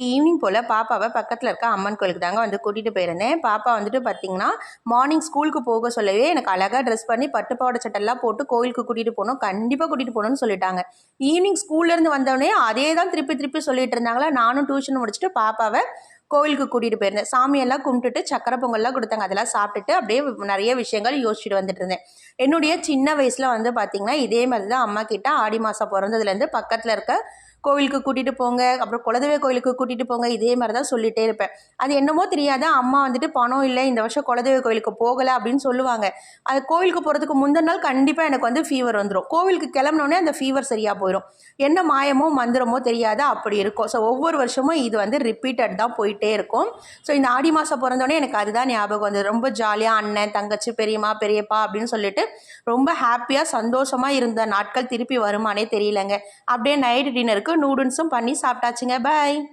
Evening போல் பாப்பாவை பக்கத்தில் இருக்க அம்மன் கோயிலுக்கு தாங்க வந்து கூட்டிகிட்டு போயிருந்தேன். பாப்பா வந்துட்டு பார்த்தீங்கன்னா மார்னிங் ஸ்கூலுக்கு போக சொல்லவே எனக்கு அழகாக ட்ரெஸ் பண்ணி பட்டு பாவாடை சட்டெல்லாம் போட்டு கோயிலுக்கு கூட்டிகிட்டு போகணும். கண்டிப்பாக கூட்டிகிட்டு போகணும்னு சொல்லிட்டாங்க. ஈவினிங் ஸ்கூல்லேருந்து வந்தோடனே அதே தான் திருப்பி திருப்பி சொல்லிட்டு இருந்தாங்களா? நானும் டியூஷன் முடிச்சுட்டு பாப்பாவை கோவிலுக்கு கூட்டிகிட்டு போயிருந்தேன். சாமியெல்லாம் கும்பிட்டுட்டு சக்கரை பொங்கல்லாம் கொடுத்தாங்க. அதெல்லாம் சாப்பிட்டுட்டு அப்படியே நிறைய விஷயங்கள் யோசிச்சுட்டு வந்துட்டு இருந்தேன். என்னுடைய சின்ன வயசில் வந்து பார்த்திங்கன்னா இதே மாதிரி தான் அம்மா கிட்ட ஆடி மாதம் பிறந்ததுலேருந்து பக்கத்தில் இருக்க கோவிலுக்கு கூட்டிகிட்டு போங்க அப்புறம் குலதெய்வ கோயிலுக்கு கூட்டிகிட்டு போங்க இதே மாதிரி தான் சொல்லிகிட்டே இருப்பேன். அது என்னமோ தெரியாத அம்மா வந்துட்டு பணம் இல்லை இந்த வருஷம் குலதெய்வ கோயிலுக்கு போகலை அப்படின்னு சொல்லுவாங்க. அது கோவிலுக்கு போகிறதுக்கு முந்தின நாள் கண்டிப்பாக எனக்கு வந்து ஃபீவர் வந்துடும் கோவிலுக்கு கிளம்பினோடனே அந்த ஃபீவர் சரியாக போயிடும் என்ன மாயமோ மந்திரமோ தெரியாத அப்படி இருக்கும். ஸோ ஒவ்வொரு வருஷமும் இது வந்து ரிப்பீட்டட் தான் போயிட்டு இருக்கும். ஸோ இந்த ஆடி மாதம் பிறந்தோடனே எனக்கு அதுதான் ஞாபகம் வந்து ரொம்ப ஜாலியாக அண்ணன் தங்கச்சி பெரியம்மா பெரியப்பா அப்படின்னு சொல்லிட்டு ரொம்ப ஹாப்பியாக சந்தோஷமாக இருந்த நாட்கள் திருப்பி வருமானே தெரியலங்க. அப்படியே நைட் டின்னருக்கு நூடுல்ஸும் பண்ணி சாப்பிட்டாச்சுங்க. பாய்